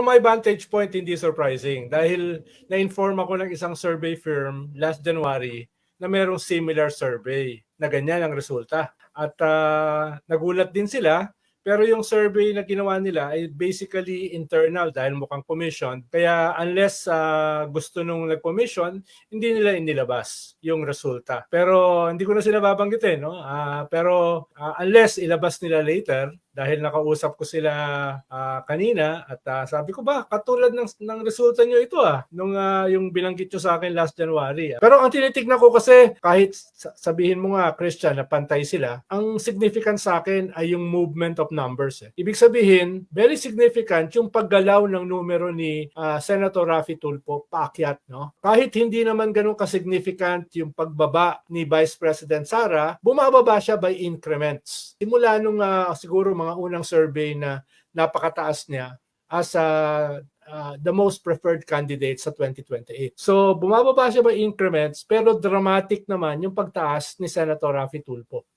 from my vantage point, hindi surprising. Dahil na-inform ako ng isang survey firm last January na merong similar survey na ganyan ang resulta. At ah, nagulat din sila pero yung survey na ginawa nila ay basically internal dahil mukhang commission. Kaya unless ah, gusto nung nag-commission, hindi nila inilabas yung resulta. Pero hindi ko na sila babanggitin. No? Ah, pero ah, unless ilabas nila later, dahil nakausap ko sila ah, kanina at ah, sabi ko ba katulad ng ng resulta nyo ito ah nung ah, yung binanggit nyo sa akin last January. ah. Pero ang tinitignan ko kasi kahit sa- sabihin mo nga Christian na pantay sila, ang significant sa akin ay yung movement of numbers. Eh. Ibig sabihin, very significant yung paggalaw ng numero ni ah, Senator Raffy Tulfo paakyat, no? Kahit hindi naman ganun ka-significant yung pagbaba ni Vice President Sara, bumababa siya by increments. Simula nung ah, siguro mga unang survey na napakataas niya as a uh, the most preferred candidate sa 2028. So bumababa siya by increments pero dramatic naman yung pagtaas ni Senator Raffy Tulfo.